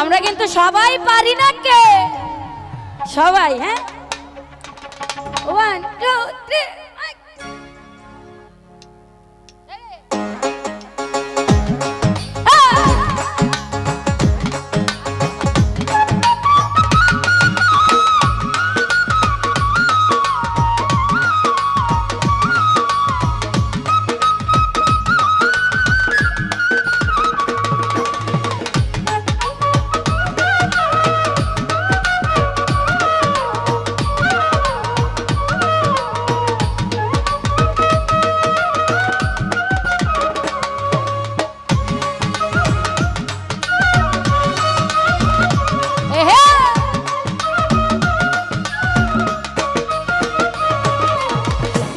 আমরা কিন্তু সবাই পারি না কে? সবাই হ্যাঁ? ওয়ান টু থ্রি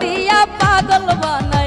দিয়া পাগল বানাইছে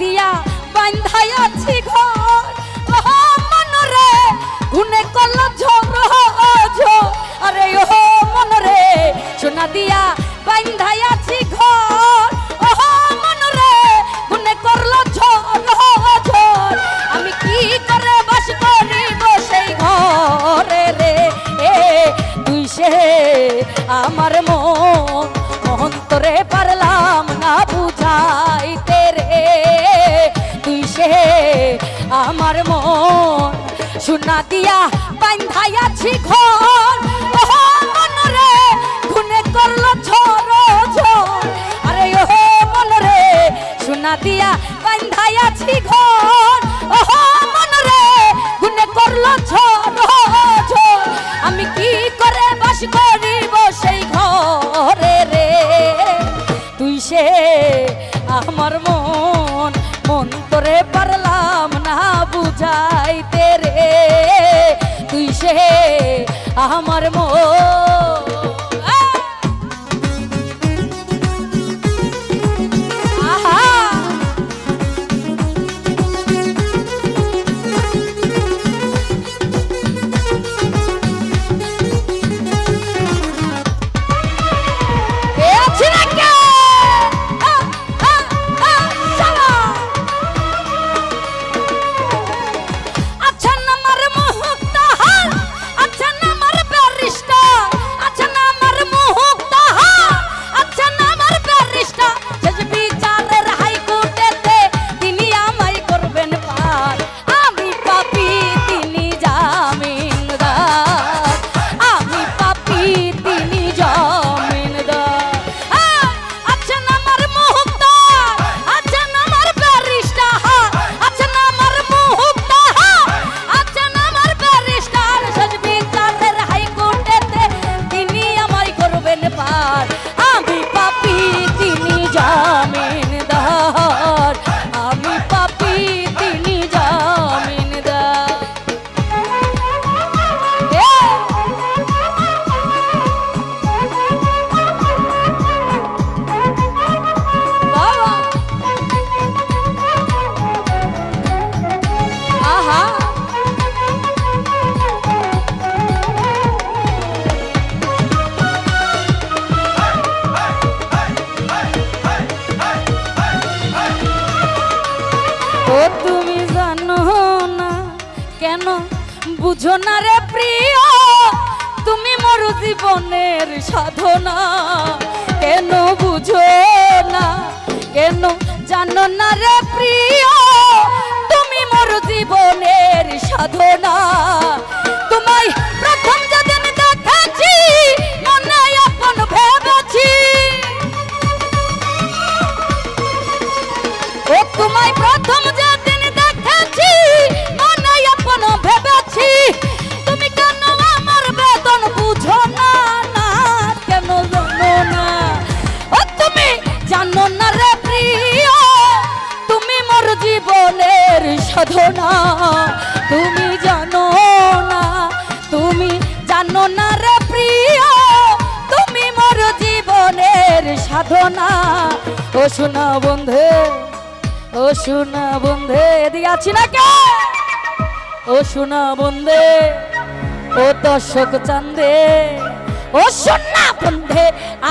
দিয়া বান্ধাই আছি ঘর। ওহ মনরে, গুনে কল ঝোর ঝোর আরে, ওহ, মনরে, সোনা দিয়া বান্ধাই আছি ঘর। ওহ মনরে, গুনে করল ঝোর ঝোর। আমি কি করে বাস করিব সেই ঘরে রে? এ, তুই সে আমার মন। অন্তরে পারলাম না বুঝাইতে। আমার মন। সোনা দিয়া বান্ধাই আছি ঘর। মনরে খুনে করল ঝড় ঝড়। আরে ও মনরে সোনা দিয়া বান্ধাই আছি ঘর। মনরে খুনে করল ঝড় পারলাম না বুঝাইতে রে। তুই সে আমার মন। বুঝো না রে প্রিয়, তুমি মোর জীবনের সাধনা। কেন বুঝো না, কেন জানো না রে প্রিয়, তুমি মোর জীবনের সাধনা। তোমায় না ও শোনা বন্ধে, ও শোনা বন্ধে, এদিকে না কে? ও শোনা বন্ধে, ও দর্শক চান্দে, ও শোনা বন্ধে,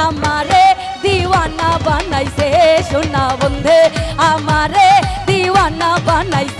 আমারে দিওয়ানা বানাইছে শোনা বন্ধে, আমারে দিওয়ানা বানাইছে।